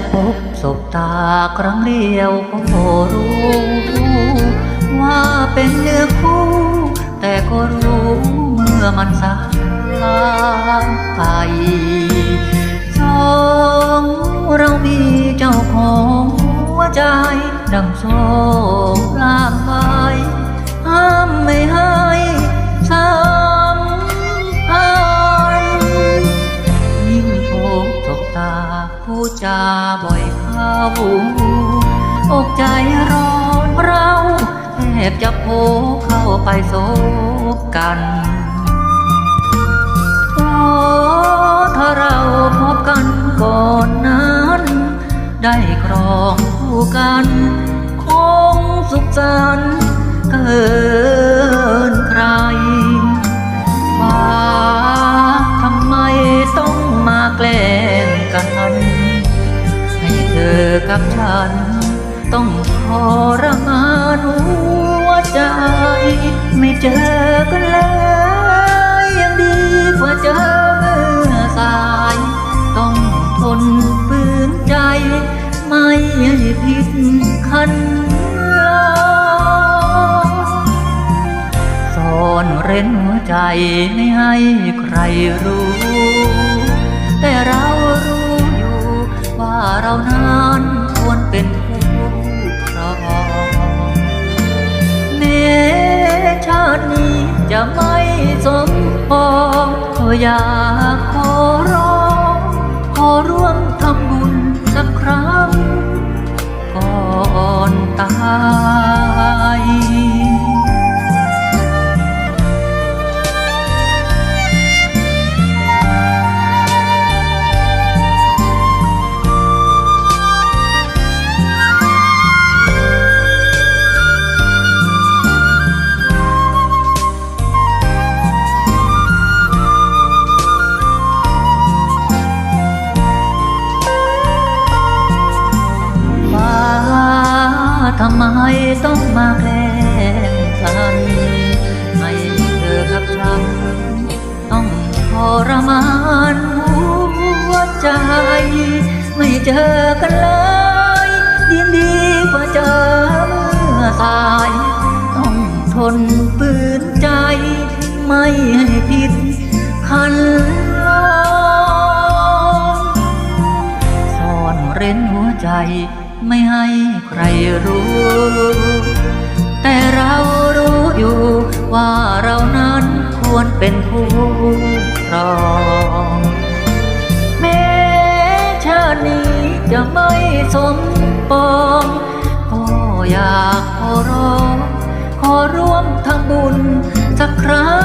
กพบศบตาครั้งเดียวก็รู้ ว่าเป็นเนื้อคู่ ผู้จาบ่อยเข้าอกใจร้อนเราแทบจะโผเข้าไปโซบกันโอ้ถ้าเราพบกันก่อนนั้น ได้ครองคู่กัน คงสุขสันต์เกิน กับฉัน ต้องทรมานหัวใจ ไม่เจอกันเลยยังดีกว่าเจอเมื่อสาย ต้องทนฝืนใจ ไม่ให้ผิดคันองซ่อนเร้นหัวใจไม่ให้ใครรู้ แต่เรารู้อยู่ว่าเรานั้น เป็นผู้ครองแม้ชาตินี้จะไม่สมพองขอยาก ไมต้องมาแกล้งฉันให้เธอกับฉัน ต้องทรมานหัวใจ ไม่เจอกันเลยยินดีกว่าเจอเมื่อสาย ต้องทนปืนใจ ไม่ให้ผิดคันลองซ่อนเร้นหัวใจ ไม่ให้ใครรู้ แต่เรารู้อยู่ว่าเรานั้นควรเป็นผู้ครองแม้ชาตินี้จะไม่สมปองก็อยากขอร้องขอร่วมทำบุญสักครั้